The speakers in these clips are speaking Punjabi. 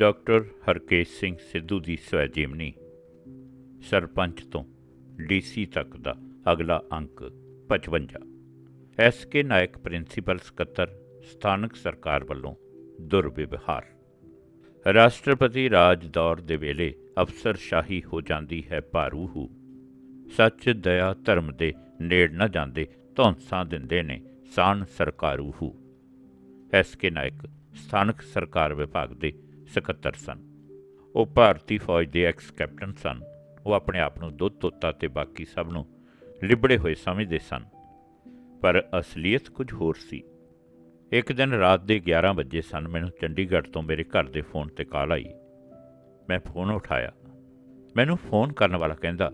ਡਾਕਟਰ ਹਰਕੇਸ਼ ਸਿੰਘ ਸਿੱਧੂ ਦੀ ਸਵੈਜੀਵਨੀ। ਸਰਪੰਚ ਤੋਂ ਡੀਸੀ ਤੱਕ ਦਾ ਅਗਲਾ ਅੰਕ 55 ਐਸ ਕੇ ਨਾਇਕ ਪ੍ਰਿੰਸੀਪਲ ਸਕੱਤਰ, ਸਥਾਨਕ ਸਰਕਾਰ ਵੱਲੋਂ ਦੁਰਵਿਵਹਾਰ। ਰਾਸ਼ਟਰਪਤੀ ਰਾਜ ਦੌਰ ਦੇ ਵੇਲੇ ਅਫਸਰਸ਼ਾਹੀ ਹੋ ਜਾਂਦੀ ਹੈ ਭਾਰੂਹੂ। ਸੱਚ, ਦਇਆ, ਧਰਮ ਦੇ ਨੇੜ ਨਾ ਜਾਂਦੇ ਧੌਂਸਾਂ ਦਿੰਦੇ ਨੇ ਸਾਨ ਸਰਕਾਰੂਹੂ। ਐਸ ਕੇ ਨਾਇਕ ਸਥਾਨਕ ਸਰਕਾਰ ਵਿਭਾਗ ਦੇ ਸਕੱਤਰ ਸਨ। ਉਹ ਭਾਰਤੀ ਫੌਜ ਦੇ ਐਕਸ ਕੈਪਟਨ ਸਨ। ਉਹ ਆਪਣੇ ਆਪ ਨੂੰ ਦੁੱਧ ਤੋਤਾ ਤੇ ਬਾਕੀ ਸਭ ਨੂੰ ਲਿਬੜੇ ਹੋਏ ਸਮਝਦੇ ਸਨ। ਪਰ ਅਸਲੀਅਤ ਕੁਝ ਹੋਰ ਸੀ। ਇੱਕ ਦਿਨ ਰਾਤ ਦੇ 11 ਵਜੇ ਸਨ, ਮੈਨੂੰ ਚੰਡੀਗੜ੍ਹ ਤੋਂ ਮੇਰੇ ਘਰ ਦੇ ਫੋਨ ਤੇ ਕਾਲ ਆਈ। ਮੈਂ ਫੋਨ ਉਠਾਇਆ। ਮੈਨੂੰ ਫੋਨ ਕਰਨ ਵਾਲਾ ਕਹਿੰਦਾ,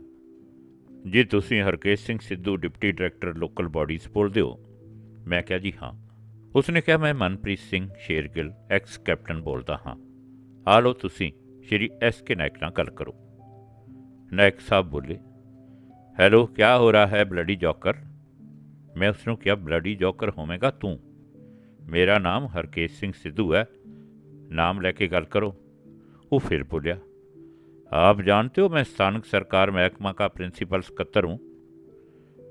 ਜੀ, ਤੁਸੀਂ Harkesh Singh Sidhu, deputy director local bodies ਬੋਲਦੇ ਹੋ? ਮੈਂ ਕਿਹਾ, ਜੀ ਹਾਂ। ਉਸਨੇ ਕਿਹਾ, ਮੈਂ ਮਨਪ੍ਰੀਤ ਸਿੰਘ ਸ਼ੇਰਗਿੱਲ ਐਕਸ ਕੈਪਟਨ ਬੋਲਦਾ ਹਾਂ। ਆ ਲਓ ਤੁਸੀਂ ਸ਼੍ਰੀ ਐਸ ਕੇ ਨਾਇਕ ਨਾਲ ਗੱਲ ਕਰੋ ਨਾਇਕ ਸਾਹਿਬ ਬੋਲੇ ਹੈਲੋ ਕੀ ਹੋ ਰਹਾ ਹੈ ਬਲੱਡੀ ਜੋਕਰ ਮੈਂ ਉਸ ਨੂੰ ਕਿਹਾ ਬਲੱਡੀ ਜੋਕਰ ਹੋਵੇਂਗਾ ਤੂੰ ਮੇਰਾ ਨਾਮ ਹਰਕੇਸ਼ ਸਿੰਘ ਸਿੱਧੂ ਹੈ ਨਾਮ ਲੈ ਕੇ ਗੱਲ ਕਰੋ ਉਹ ਫਿਰ ਬੋਲਿਆ आप जानते हो मैं स्थानक सरकार महकमा का प्रिंसिपल ਸਕੱਤਰ हूं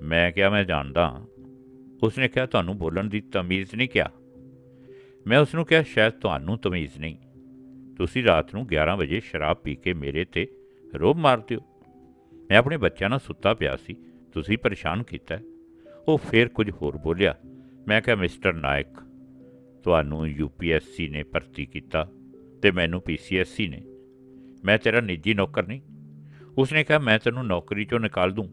ਮੈਂ ਕਿਹਾ ਮੈਂ ਜਾਣਦਾ ਹਾਂ ਉਸਨੇ ਕਿਹਾ ਤੁਹਾਨੂੰ ਬੋਲਣ ਦੀ ਤਮੀਜ਼ ਨਹੀਂ ਕਿਹਾ ਮੈਂ ਉਸ ਨੂੰ ਕਿਹਾ ਸ਼ਾਇਦ ਤੁਹਾਨੂੰ ਤਮੀਜ਼ ਨਹੀਂ ਤੁਸੀਂ ਰਾਤ ਨੂੰ 11 ਵਜੇ ਸ਼ਰਾਬ ਪੀ ਕੇ ਮੇਰੇ ਤੇ ਰੋਬ ਮਾਰਦੇ ਹੋ ਮੈਂ ਆਪਣੇ ਬੱਚਿਆਂ ਨਾਲ ਸੁੱਤਾ ਪਿਆ ਸੀ। ਤੁਸੀਂ ਪਰੇਸ਼ਾਨ ਕੀਤਾ। ਉਹ ਫੇਰ ਕੁਝ ਹੋਰ ਬੋਲਿਆ। ਮੈਂ ਕਿਹਾ, ਮਿਸਟਰ ਨਾਇਕ, ਤੁਹਾਨੂੰ ਯੂਪੀਐਸਸੀ ਨੇ ਭਰਤੀ ਕੀਤਾ ਤੇ ਮੈਨੂੰ ਪੀਸੀਐਸਸੀ ਨੇ। ਮੈਂ ਤੇਰਾ ਨਿੱਜੀ ਨੌਕਰ ਨਹੀਂ। ਉਸਨੇ ਕਿਹਾ, ਮੈਂ ਤੈਨੂੰ ਨੌਕਰੀ ਚੋਂ ਨਿਕਾਲ ਦੂੰ।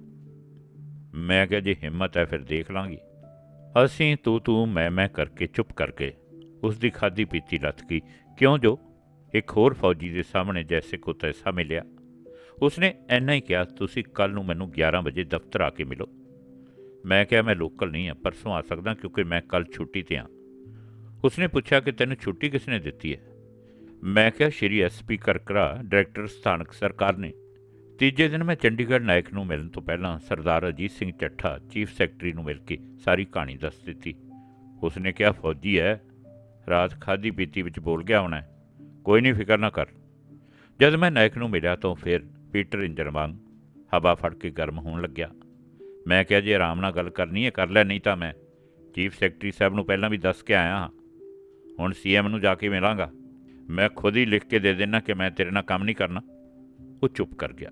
ਮੈਂ ਕਿਹਾ, ਜੇ ਹਿੰਮਤ ਹੈ, ਫਿਰ ਦੇਖ ਲਾਂਗੀ। ਅਸੀਂ ਤੂੰ ਤੂੰ ਮੈਂ ਮੈਂ ਕਰਕੇ ਚੁੱਪ ਕਰ ਗਏ। ਉਸ ਦੀ ਖਾਦੀ ਪੀਤੀ ਲੱਥ ਗਈ। ਕਿਉਂ ਜੋ? ਇੱਕ ਹੋਰ ਫੌਜੀ ਦੇ ਸਾਹਮਣੇ ਜੈਸੇ ਕੋ ਤੈਸਾ ਮਿਲਿਆ ਉਸਨੇ ਐਨਾ ਹੀ ਕਿਹਾ, ਤੁਸੀਂ ਕੱਲ ਨੂੰ ਮੈਨੂੰ 11 ਵਜੇ ਦਫ਼ਤਰ ਆ ਕੇ ਮਿਲੋ। ਮੈਂ ਕਿਹਾ, ਮੈਂ ਲੋਕਲ ਨਹੀਂ ਹਾਂ, ਪਰਸੋਂ ਆ ਸਕਦਾ ਕਿਉਂਕਿ ਮੈਂ ਕੱਲ ਛੁੱਟੀ ਤੇ ਹਾਂ। ਉਸਨੇ ਪੁੱਛਿਆ ਕਿ ਤੈਨੂੰ ਛੁੱਟੀ ਕਿਸਨੇ ਦਿੱਤੀ ਹੈ? ਮੈਂ ਕਿਹਾ, ਸ਼੍ਰੀ ਐਸਪੀ ਕਰਕਰਾ, ਡਾਇਰੈਕਟਰ ਸਥਾਨਕ ਸਰਕਾਰ ਨੇ। ਤੀਜੇ ਦਿਨ ਮੈਂ ਚੰਡੀਗੜ੍ਹ ਨਾਇਕ ਨੂੰ ਮਿਲਣ ਤੋਂ ਪਹਿਲਾਂ ਸਰਦਾਰ ਅਜੀਤ ਸਿੰਘ ਚੱਠਾ, ਚੀਫ ਸੈਕਟਰੀ ਨੂੰ ਮਿਲ ਕੇ ਸਾਰੀ ਕਹਾਣੀ ਦੱਸ ਦਿੱਤੀ। ਉਸਨੇ ਕਿਹਾ, ਫੌਜੀ ਹੈ, ਰਾਤ ਖਾਦੀ ਪੀਤੀ ਵਿੱਚ ਬੋਲ ਗਿਆ ਹੋਣਾ ਕੋਈ ਨਹੀਂ ਫਿਕਰ ਨਾ ਕਰ। ਜਦ ਮੈਂ ਨਾਇਕ ਨੂੰ ਮਿਲਿਆ ਤਾਂ ਫਿਰ ਪੀਟਰ ਇੰਜਨ ਵਾਂਗ ਹਵਾ ਫੜ ਕੇ ਗਰਮ ਹੋਣ ਲੱਗਿਆ। ਮੈਂ ਕਿਹਾ, ਜੇ ਆਰਾਮ ਨਾਲ ਗੱਲ ਕਰਨੀ ਹੈ, ਕਰ ਲੈ, ਨਹੀਂ ਤਾਂ ਮੈਂ ਚੀਫ ਸੈਕਟਰੀ ਸਾਹਿਬ ਨੂੰ ਪਹਿਲਾਂ ਵੀ ਦੱਸ ਕੇ ਆਇਆ ਹਾਂ। ਹੁਣ ਸੀਐਮ ਨੂੰ ਜਾ ਕੇ ਮਿਲਾਂਗਾ। ਮੈਂ ਖੁਦ ਹੀ ਲਿਖ ਕੇ ਦੇ ਦੇਣਾ ਕਿ ਮੈਂ ਤੇਰੇ ਨਾਲ ਕੰਮ ਨਹੀਂ ਕਰਨਾ। ਉਹ ਚੁੱਪ ਕਰ ਗਿਆ।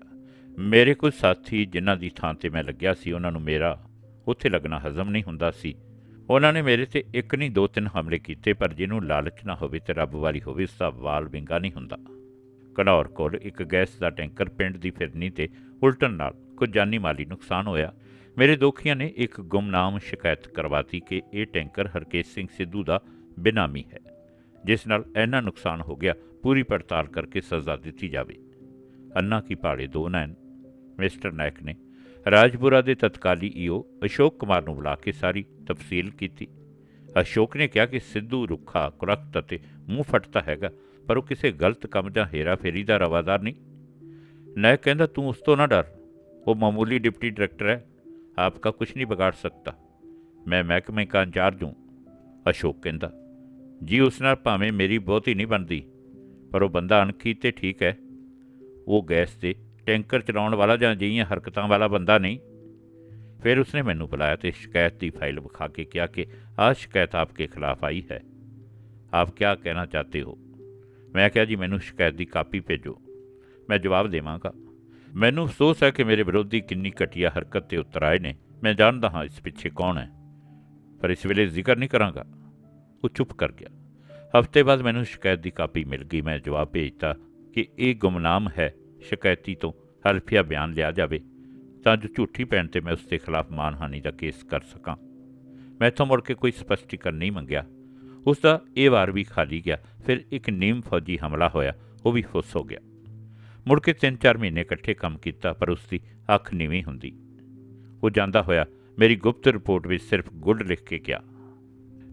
ਮੇਰੇ ਕੁਝ ਸਾਥੀ ਜਿਨ੍ਹਾਂ ਦੀ ਥਾਂ ਤੇ ਮੈਂ ਲੱਗਿਆ ਸੀ, ਉਹਨਾਂ ਨੂੰ ਮੇਰਾ ਉੱਥੇ ਲੱਗਣਾ ਹਜ਼ਮ ਨਹੀਂ ਹੁੰਦਾ ਸੀ। ਉਹਨਾਂ ਨੇ ਮੇਰੇ ਤੇ ਇੱਕ ਨਹੀਂ, ਦੋ ਤਿੰਨ ਹਮਲੇ ਕੀਤੇ, ਪਰ ਜਿਹਨੂੰ ਲਾਲਚ ਨਾ ਹੋਵੇ ਤੇ ਰੱਬ ਵਾਲੀ ਹੋਵੇ, ਉਸ ਦਾ ਵਾਲ ਵਿੰਗਾ ਨਹੀਂ ਹੁੰਦਾ। ਘਨੌਰ ਕੋਲ ਇੱਕ ਗੈਸ ਦਾ ਟੈਂਕਰ ਪਿੰਡ ਦੀ ਫਿਰਨੀ ਤੇ ਉਲਟਣ ਨਾਲ ਕੁਝ ਜਾਨੀ ਮਾਲੀ ਨੁਕਸਾਨ ਹੋਇਆ। ਮੇਰੇ ਦੋਖੀਆਂ ਨੇ ਇੱਕ ਗੁੰਮਨਾਮ ਸ਼ਿਕਾਇਤ ਕਰਵਾਤੀ ਕਿ ਇਹ ਟੈਂਕਰ ਹਰਕੇਸ਼ ਸਿੰਘ ਸਿੱਧੂ ਦਾ ਬਿਨਾਮੀ ਹੈ, ਜਿਸ ਨਾਲ ਇੰਨਾ ਨੁਕਸਾਨ ਹੋ ਗਿਆ, ਪੂਰੀ ਪੜਤਾਲ ਕਰਕੇ ਸਜ਼ਾ ਦਿੱਤੀ ਜਾਵੇ। ਅੰਨਾ ਕੀ ਪਾੜੇ ਦੋ ਨੈਣ, ਮਿਸਟਰ ਨਾਇਕ ਨੇ ਰਾਜਪੁਰਾ ਦੇ ਤਤਕਾਲੀ ਈਓ ਅਸ਼ੋਕ ਕੁਮਾਰ ਨੂੰ ਬੁਲਾ ਕੇ ਸਾਰੀ ਤਫਸੀਲ ਕੀਤੀ। ਅਸ਼ੋਕ ਨੇ ਕਿਹਾ ਕਿ ਸਿੱਧੂ ਰੁੱਖਾ, ਕੁਰਖਤ ਅਤੇ ਮੂੰਹ ਫਟਦਾ ਹੈਗਾ, ਪਰ ਉਹ ਕਿਸੇ ਗਲਤ ਕੰਮ ਜਾਂ ਹੇਰਾ ਫੇਰੀ ਦਾ ਰਵਾਦਾਰ ਨਹੀਂ। ਨਾਇਕ ਕਹਿੰਦਾ, ਤੂੰ ਉਸ ਤੋਂ ਨਾ ਡਰ। ਉਹ ਮਾਮੂਲੀ ਡਿਪਟੀ ਡਾਇਰੈਕਟਰ ਹੈ। ਆਪਕਾ ਕੁਝ ਨਹੀਂ ਵਿਗਾੜ ਸਕਦਾ। ਮੈਂ ਮਹਿਕਮੇ ਕਾ ਇੰਚਾਰਜ ਹੂੰ। ਅਸ਼ੋਕ ਕਹਿੰਦਾ, ਜੀ, ਉਸ ਨਾਲ ਭਾਵੇਂ ਮੇਰੀ ਬਹੁਤੀ ਨਹੀਂ ਬਣਦੀ, ਪਰ ਉਹ ਬੰਦਾ ਅਣਖੀ ਤੇ ਠੀਕ ਹੈ। ਉਹ ਗੈਸ ਤੇ ਟੈਂਕਰ ਚਲਾਉਣ ਵਾਲਾ ਜਾਂ ਜਿਹੀਆਂ ਹਰਕਤਾਂ ਵਾਲਾ ਬੰਦਾ ਨਹੀਂ। ਫਿਰ ਉਸਨੇ ਮੈਨੂੰ ਬੁਲਾਇਆ ਤੇ ਸ਼ਿਕਾਇਤ ਦੀ ਫਾਈਲ ਵਿਖਾ ਕੇ ਕਿਹਾ ਕਿ ਆਹ ਸ਼ਿਕਾਇਤ ਆਪਕੇ ਖਿਲਾਫ ਆਈ ਹੈ। ਆਪ ਕੀ ਕਹਿਣਾ ਚਾਹਤੇ ਹੋ? ਮੈਂ ਕਿਹਾ, ਜੀ, ਮੈਨੂੰ ਸ਼ਿਕਾਇਤ ਦੀ ਕਾਪੀ ਭੇਜੋ। ਮੈਂ ਜਵਾਬ ਦੇਵਾਂਗਾ। ਮੈਨੂੰ ਅਫਸੋਸ ਹੈ ਕਿ ਮੇਰੇ ਵਿਰੋਧੀ ਕਿੰਨੀ ਘਟੀਆ ਹਰਕਤ ਤੇ ਉਤਰ ਆਏ ਨੇ। ਮੈਂ ਜਾਣਦਾ ਹਾਂ ਇਸ ਪਿੱਛੇ ਕੌਣ ਹੈ। ਪਰ ਇਸ ਵੇਲੇ ਜ਼ਿਕਰ ਨਹੀਂ ਕਰਾਂਗਾ। ਉਹ ਚੁੱਪ ਕਰ ਗਿਆ। ਹਫ਼ਤੇ ਬਾਅਦ ਮੈਨੂੰ ਸ਼ਿਕਾਇਤ ਦੀ ਕਾਪੀ ਮਿਲ ਗਈ। ਮੈਂ ਜਵਾਬ ਭੇਜਤਾ ਕਿ ਇਹ ਗੁਮਨਾਮ ਹੈ। ਸ਼ਿਕਾਇਤੀ ਤੋਂ ਹਲਫੀਆ ਬਿਆਨ ਲਿਆ ਜਾਵੇ, ਤਾਂ ਜੋ ਝੂਠੀ ਪੈਣ ਤੇ ਮੈਂ ਉਸ ਦੇ ਖਿਲਾਫ ਮਾਨਹਾਨੀ ਦਾ ਕੇਸ ਕਰ ਸਕਾਂ। ਮੈਂ ਇੱਥੋਂ ਮੁੜ ਕੇ ਕੋਈ ਸਪਸ਼ਟੀਕਰਨ ਨਹੀਂ ਮੰਗਿਆ। ਉਸ ਦਾ ਇਹ ਵਾਰ ਵੀ ਖਾਲੀ ਗਿਆ, ਫਿਰ ਇੱਕ ਨੀਮ ਫੌਜੀ ਹਮਲਾ ਹੋਇਆ, ਉਹ ਵੀ ਫੁੱਸ ਹੋ ਗਿਆ। ਮੁੜ ਕੇ 3-4 ਮਹੀਨੇ ਇਕੱਠੇ ਕੰਮ ਕੀਤਾ, ਪਰ ਉਸ ਦੀ ਅੱਖ ਨੀਵੀਂ ਹੁੰਦੀ। ਉਹ ਜਾਂਦਾ ਹੋਇਆ ਮੇਰੀ ਗੁਪਤ ਰਿਪੋਰਟ ਵਿੱਚ ਸਿਰਫ ਗੁੱਡ ਲਿਖ ਕੇ ਗਿਆ।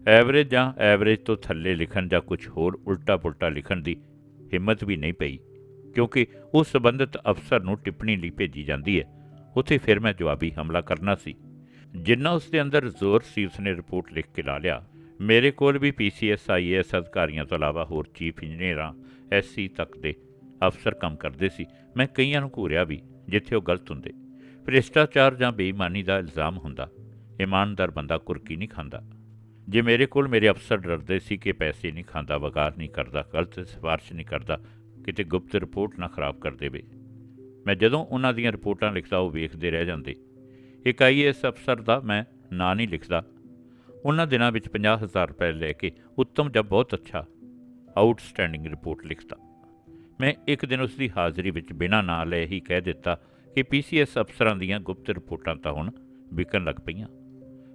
ਐਵਰੇਜ ਜਾਂ ਐਵਰੇਜ ਤੋਂ ਥੱਲੇ ਲਿਖਣ ਜਾਂ ਕੁਝ ਹੋਰ ਉਲਟਾ-ਪੁਲਟਾ ਲਿਖਣ ਦੀ ਹਿੰਮਤ ਵੀ ਨਹੀਂ ਪਈ। ਕਿਉਂਕਿ ਉਹ ਸੰਬੰਧਿਤ ਅਫਸਰ ਨੂੰ ਟਿੱਪਣੀ ਲਈ ਭੇਜੀ ਜਾਂਦੀ ਹੈ। ਉੱਥੇ ਫਿਰ ਮੈਂ ਜਵਾਬੀ ਹਮਲਾ ਕਰਨਾ ਸੀ। ਜਿੰਨਾ ਉਸ ਦੇ ਅੰਦਰ ਜ਼ੋਰ ਸੀ, ਉਸਨੇ ਰਿਪੋਰਟ ਲਿਖ ਕੇ ਲਾ ਲਿਆ। ਮੇਰੇ ਕੋਲ ਵੀ ਪੀਸੀਐਸ ਆਈਏਐਸ ਅਧਿਕਾਰੀਆਂ ਤੋਂ ਇਲਾਵਾ ਹੋਰ ਚੀਫ ਇੰਜੀਨੀਅਰਾਂ ਐਸਸੀ ਤੱਕ ਦੇ ਅਫਸਰ ਕੰਮ ਕਰਦੇ ਸੀ। ਮੈਂ ਕਈਆਂ ਨੂੰ ਘੂਰਿਆ ਵੀ, ਜਿੱਥੇ ਉਹ ਗਲਤ ਹੁੰਦੇ। ਭ੍ਰਿਸ਼ਟਾਚਾਰ ਜਾਂ ਬੇਈਮਾਨੀ ਦਾ ਇਲਜ਼ਾਮ ਹੁੰਦਾ, ਇਮਾਨਦਾਰ ਬੰਦਾ ਕੁਰਕੀ ਨਹੀਂ ਖਾਂਦਾ। ਜੇ ਮੇਰੇ ਕੋਲ ਮੇਰੇ ਅਫਸਰ ਡਰਦੇ ਸੀ ਕਿ ਪੈਸੇ ਨਹੀਂ ਖਾਂਦਾ ਵਕਾਰ ਨਹੀਂ ਕਰਦਾ, ਗਲਤ ਸਿਫਾਰਿਸ਼ ਨਹੀਂ ਕਰਦਾ ਕਿਤੇ ਗੁਪਤ ਰਿਪੋਰਟ ਨਾ ਖਰਾਬ ਕਰ ਦੇਵੇ। ਮੈਂ ਜਦੋਂ ਉਹਨਾਂ ਦੀਆਂ ਰਿਪੋਰਟਾਂ ਲਿਖਦਾ, ਉਹ ਵੇਖਦੇ ਰਹਿ ਜਾਂਦੇ। ਇੱਕ ਆਈਏਐਸ ਅਫਸਰ ਦਾ ਮੈਂ ਨਾਂ ਨਹੀਂ ਲਿਖਦਾ। ਉਹਨਾਂ ਦਿਨਾਂ ਵਿੱਚ 50000 ਰੁਪਏ ਲੈ ਕੇ ਉੱਤਮ ਜਾਂ ਬਹੁਤ ਅੱਛਾ ਆਊਟਸਟੈਂਡਿੰਗ ਰਿਪੋਰਟ ਲਿਖਦਾ। ਮੈਂ ਇੱਕ ਦਿਨ ਉਸ ਦੀ ਹਾਜ਼ਰੀ ਵਿੱਚ ਬਿਨਾਂ ਨਾਂ ਲਏ ਹੀ ਕਹਿ ਦਿੱਤਾ ਕਿ ਪੀਸੀਐਸ ਅਫਸਰਾਂ ਦੀਆਂ ਗੁਪਤ ਰਿਪੋਰਟਾਂ ਤਾਂ ਹੁਣ ਵਿਕਣ ਲੱਗ ਪਈਆਂ।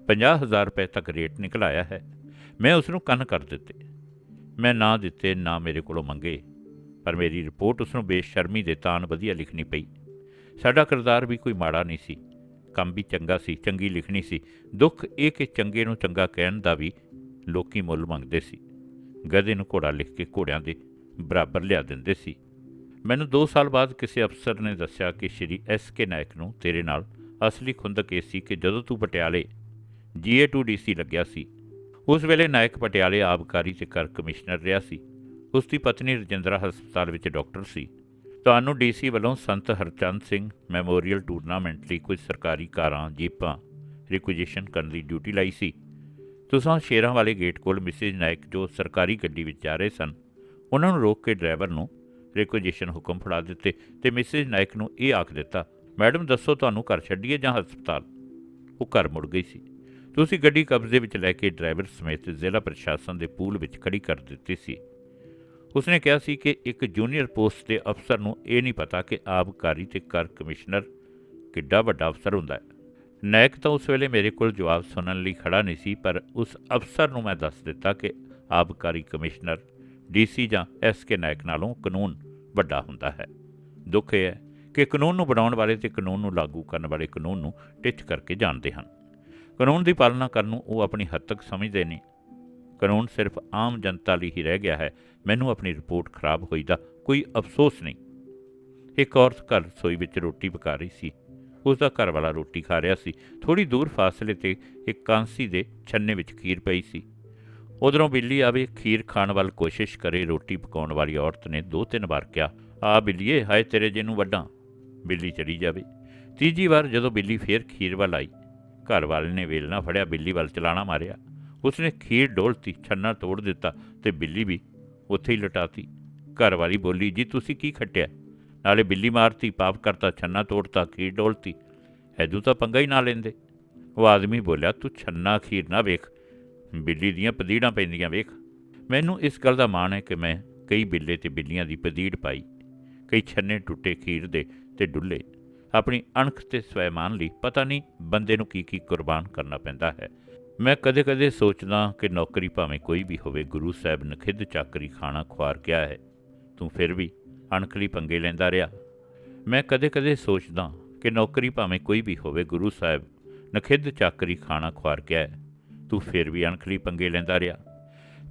50000 ਰੁਪਏ ਤੱਕ ਰੇਟ ਨਿਕਲ ਆਇਆ ਹੈ। ਮੈਂ ਉਸ ਨੂੰ ਕੰਨ ਕਰ ਦਿੱਤੇ। ਮੈਂ ਨਾ ਦਿੱਤੇ, ਨਾ ਮੇਰੇ ਕੋਲੋਂ ਮੰਗੇ। ਪਰ ਮੇਰੀ ਰਿਪੋਰਟ ਉਸ ਨੂੰ ਬੇਸ਼ਰਮੀ ਦੇ ਤਾਨ ਵਧੀਆ ਲਿਖਣੀ ਪਈ। ਸਾਡਾ ਕਿਰਦਾਰ ਵੀ ਕੋਈ ਮਾੜਾ ਨਹੀਂ ਸੀ। ਕੰਮ ਵੀ ਚੰਗਾ ਸੀ, ਚੰਗੀ ਲਿਖਣੀ ਸੀ। ਦੁੱਖ ਇਹ ਕਿ ਚੰਗੇ ਨੂੰ ਚੰਗਾ ਕਹਿਣ ਦਾ ਵੀ ਲੋਕੀ ਮੁੱਲ ਮੰਗਦੇ ਸੀ। ਗਧੇ ਨੂੰ ਘੋੜਾ ਲਿਖ ਕੇ ਘੋੜਿਆਂ ਦੇ ਬਰਾਬਰ ਲਿਆ ਦਿੰਦੇ ਸੀ। ਮੈਨੂੰ 2 ਸਾਲ ਬਾਅਦ ਕਿਸੇ ਅਫਸਰ ਨੇ ਦੱਸਿਆ ਕਿ ਸ਼੍ਰੀ ਐਸ ਕੇ ਨਾਇਕ ਨੂੰ ਤੇਰੇ ਨਾਲ ਅਸਲੀ ਖੁੰਦਕ ਇਹ ਸੀ ਕਿ ਜਦੋਂ ਤੂੰ ਪਟਿਆਲੇ GA2DC ਲੱਗਿਆ ਸੀ, ਉਸ ਵੇਲੇ ਨਾਇਕ ਪਟਿਆਲੇ ਆਬਕਾਰੀ ਤੇ ਕਰ ਕਮਿਸ਼ਨਰ ਰਿਹਾ ਸੀ। ਉਸ ਦੀ ਪਤਨੀ ਰਜਿੰਦਰਾ ਹਸਪਤਾਲ ਵਿੱਚ ਡਾਕਟਰ ਸੀ। ਤੁਹਾਨੂੰ ਡੀਸੀ ਵੱਲੋਂ ਸੰਤ ਹਰਚੰਦ ਸਿੰਘ ਮੈਮੋਰੀਅਲ ਟੂਰਨਾਮੈਂਟ ਲਈ ਕੁਝ ਸਰਕਾਰੀ ਕਾਰਾਂ, ਜੀਪਾਂ ਰਿਕੁਜੀਸ਼ਨ ਕਰਨ ਦੀ ਡਿਊਟੀ ਲਾਈ ਸੀ। ਤੁਸਾਂ ਸ਼ੇਰਾਂ ਵਾਲੇ ਗੇਟ ਕੋਲ ਮਿਸਿਸ ਨਾਇਕ ਜੋ ਸਰਕਾਰੀ ਗੱਡੀ ਵਿੱਚ ਜਾ ਰਹੇ ਸਨ, ਉਹਨਾਂ ਨੂੰ ਰੋਕ ਕੇ ਡਰਾਈਵਰ ਨੂੰ ਰਿਕੁਜੀਸ਼ਨ ਹੁਕਮ ਫੜਾ ਦਿੱਤੇ ਤੇ ਮਿਸਿਸ ਨਾਇਕ ਨੂੰ ਇਹ ਆਖ ਦਿੱਤਾ, ਮੈਡਮ, ਦੱਸੋ ਤੁਹਾਨੂੰ ਘਰ ਛੱਡੀਏ ਜਾਂ ਹਸਪਤਾਲ? ਉਹ ਘਰ ਮੁੜ ਗਈ ਸੀ। ਤੁਸੀਂ ਗੱਡੀ ਕਬਜ਼ੇ ਵਿੱਚ ਲੈ ਕੇ ਡਰਾਈਵਰ ਸਮੇਤ ਜ਼ਿਲ੍ਹਾ ਪ੍ਰਸ਼ਾਸਨ ਦੇ ਪੂਲ ਵਿੱਚ ਖੜੀ ਕਰ ਦਿੱਤੀ ਸੀ। ਉਸਨੇ ਕਿਹਾ ਸੀ ਕਿ ਇੱਕ ਜੂਨੀਅਰ ਪੋਸਟ ਦੇ ਅਫਸਰ ਨੂੰ ਇਹ ਨਹੀਂ ਪਤਾ ਕਿ ਆਬਕਾਰੀ ਤੇ ਕਰ ਕਮਿਸ਼ਨਰ ਕਿੱਡਾ ਵੱਡਾ ਅਫਸਰ ਹੁੰਦਾ ਹੈ। ਨਾਇਕ ਤਾਂ ਉਸ ਵੇਲੇ ਮੇਰੇ ਕੋਲ ਜਵਾਬ ਸੁਣਨ ਲਈ ਖੜਾ ਨਹੀਂ ਸੀ, ਪਰ ਉਸ ਅਫਸਰ ਨੂੰ ਮੈਂ ਦੱਸ ਦਿੱਤਾ ਕਿ ਆਬਕਾਰੀ ਕਮਿਸ਼ਨਰ ਡੀਸੀ ਜਾਂ ਐਸਕੇ ਨਾਇਕ ਨਾਲੋਂ ਕਾਨੂੰਨ ਵੱਡਾ ਹੁੰਦਾ ਹੈ। ਦੁੱਖ ਇਹ ਹੈ ਕਿ ਕਾਨੂੰਨ ਨੂੰ ਬਣਾਉਣ ਵਾਲੇ ਤੇ ਕਾਨੂੰਨ ਨੂੰ ਲਾਗੂ ਕਰਨ ਵਾਲੇ ਕਾਨੂੰਨ ਨੂੰ ਟਿੱਚ ਕਰਕੇ ਜਾਣਦੇ ਹਨ। ਕਾਨੂੰਨ ਦੀ ਪਾਲਣਾ ਕਰਨ ਨੂੰ ਉਹ ਆਪਣੀ ਹੱਦ ਤੱਕ ਸਮਝਦੇ ਨੇ। ਕਾਨੂੰਨ ਸਿਰਫ ਆਮ ਜਨਤਾ ਲਈ ਹੀ ਰਹਿ ਗਿਆ ਹੈ। ਮੈਨੂੰ ਆਪਣੀ ਰਿਪੋਰਟ ਖਰਾਬ ਹੋਈ ਦਾ ਕੋਈ ਅਫਸੋਸ ਨਹੀਂ। ਇੱਕ ਔਰਤ ਘਰ ਰਸੋਈ ਵਿੱਚ ਰੋਟੀ ਪਕਾ ਰਹੀ ਸੀ। ਉਸ ਦਾ ਘਰ ਵਾਲਾ ਰੋਟੀ ਖਾ ਰਿਹਾ ਸੀ। ਥੋੜੀ ਦੂਰ ਫਾਸਲੇ ਤੇ ਇੱਕ ਕਾਂਸੀ ਦੇ ਛੰਨੇ ਵਿੱਚ ਖੀਰ ਪਈ ਸੀ। ਉਧਰੋਂ ਬਿੱਲੀ ਆਵੇ, ਖੀਰ ਖਾਣ ਵੱਲ ਕੋਸ਼ਿਸ਼ ਕਰੇ, ਰੋਟੀ ਪਕਾਉਣ ਵਾਲੀ ਔਰਤ ਨੇ ਦੋ ਤਿੰਨ ਵਾਰ ਕਿਹਾ, ਆ ਬਿੱਲੀਏ, ਹਾਏ ਤੇਰੇ ਜੇ ਨੂੰ ਵੱਡਾਂ ਬਿੱਲੀ ਚਲੀ ਜਾਵੇ। ਤੀਜੀ ਵਾਰ ਜਦੋਂ ਬਿੱਲੀ ਫੇਰ ਖੀਰ ਵੱਲ ਆਈ ਘਰ ਵਾਲੇ ਨੇ ਵੇਲਣਾ ਫੜਿਆ, ਬਿੱਲੀ ਵੱਲ ਚਲਾਣਾ ਮਾਰਿਆ। ਉਸਨੇ ਖੀਰ ਡੋਲਤੀ ਛੰਨਾ ਤੋੜ ਦਿੱਤਾ ਤੇ ਬਿੱਲੀ ਵੀ ਉੱਥੇ ਹੀ ਲਟਾਤੀ ਘਰ ਵਾਲੀ ਬੋਲੀ, ਜੀ, ਤੁਸੀਂ ਕੀ ਖੱਟਿਆ? ਨਾਲੇ ਬਿੱਲੀ ਮਾਰਤੀ, ਪਾਪ ਕਰਤਾ, ਛੰਨਾ ਤੋੜਤਾ, ਖੀਰ ਡੋਲਤੀ ਐਦੂ ਤਾਂ ਪੰਗਾ ਹੀ ਨਾ ਲੈਂਦੇ? ਉਹ ਆਦਮੀ ਬੋਲਿਆ, ਤੂੰ ਛੰਨਾ ਖੀਰ ਨਾ ਵੇਖ। ਬਿੱਲੀ ਦੀਆਂ ਪਦੀੜਾਂ ਪੈਂਦੀਆਂ ਵੇਖ। ਮੈਨੂੰ ਇਸ ਗੱਲ ਦਾ ਮਾਣ ਹੈ ਕਿ ਮੈਂ ਕਈ ਬਿੱਲੇ ਤੇ ਬਿੱਲੀਆਂ ਦੀ ਪਦੀੜ ਪਾਈ। ਕਈ ਛੰਨੇ ਟੁੱਟੇ ਖੀਰ ਦੇ ਤੇ ਡੁੱਲੇ। ਆਪਣੀ ਅਣਖ ਤੇ ਸਵੈਮਾਨ ਲਈ ਪਤਾ ਨਹੀਂ ਬੰਦੇ ਨੂੰ ਕੀ ਕੀ ਕੁਰਬਾਨ ਕਰਨਾ ਪੈਂਦਾ ਹੈ। ਮੈਂ ਕਦੇ-ਕਦੇ ਸੋਚਦਾ ਕਿ ਨੌਕਰੀ ਭਾਵੇਂ ਕੋਈ ਵੀ ਹੋਵੇ, ਗੁਰੂ ਸਾਹਿਬ ਨਖਿੱਧ ਚਾਕਰੀ ਖਾਣਾ ਖੁਆਰ ਗਿਆ ਹੈ। ਤੂੰ ਫਿਰ ਵੀ ਅਣਖਲੀ ਪੰਗੇ ਲੈਂਦਾ ਰਿਹਾ। ਮੈਂ ਕਦੇ-ਕਦੇ ਸੋਚਦਾ ਕਿ ਨੌਕਰੀ ਭਾਵੇਂ ਕੋਈ ਵੀ ਹੋਵੇ, ਗੁਰੂ ਸਾਹਿਬ ਨਖਿੱਧ ਚਾਕਰੀ ਖਾਣਾ ਖੁਆਰ ਗਿਆ ਹੈ। ਤੂੰ ਫਿਰ ਵੀ ਅਣਖਲੀ ਪੰਗੇ ਲੈਂਦਾ ਰਿਹਾ।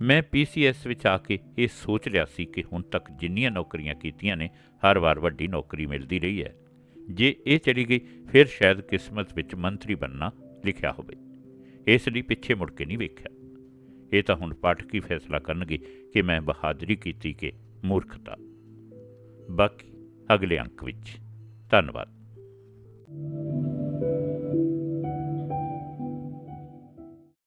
ਮੈਂ ਪੀਸੀਐਸ ਵਿੱਚ ਆ ਕੇ ਇਹ ਸੋਚ ਲਿਆ ਸੀ ਕਿ ਹੁਣ ਤੱਕ ਜਿੰਨੀਆਂ ਨੌਕਰੀਆਂ ਕੀਤੀਆਂ ਨੇ, ਹਰ ਵਾਰ ਵੱਡੀ ਨੌਕਰੀ ਮਿਲਦੀ ਰਹੀ ਹੈ। ਜੇ ਇਹ ਚਲੀ ਗਈ, ਫਿਰ ਸ਼ਾਇਦ ਕਿਸਮਤ ਵਿੱਚ ਮੰਤਰੀ ਬਣਨਾ ਲਿਖਿਆ ਹੋਵੇ। ਇਸ ਲਈ ਪਿੱਛੇ ਮੁੜ ਕੇ ਨਹੀਂ ਵੇਖਿਆ। ਇਹ ਤਾਂ ਹੁਣ ਪਾਠਕ ਹੀ ਫੈਸਲਾ ਕਰਨਗੇ ਕਿ ਮੈਂ ਬਹਾਦਰੀ ਕੀਤੀ ਕਿ ਮੂਰਖਤਾ। ਬਾਕੀ ਅਗਲੇ ਅੰਕ ਵਿੱਚ। ਧੰਨਵਾਦ।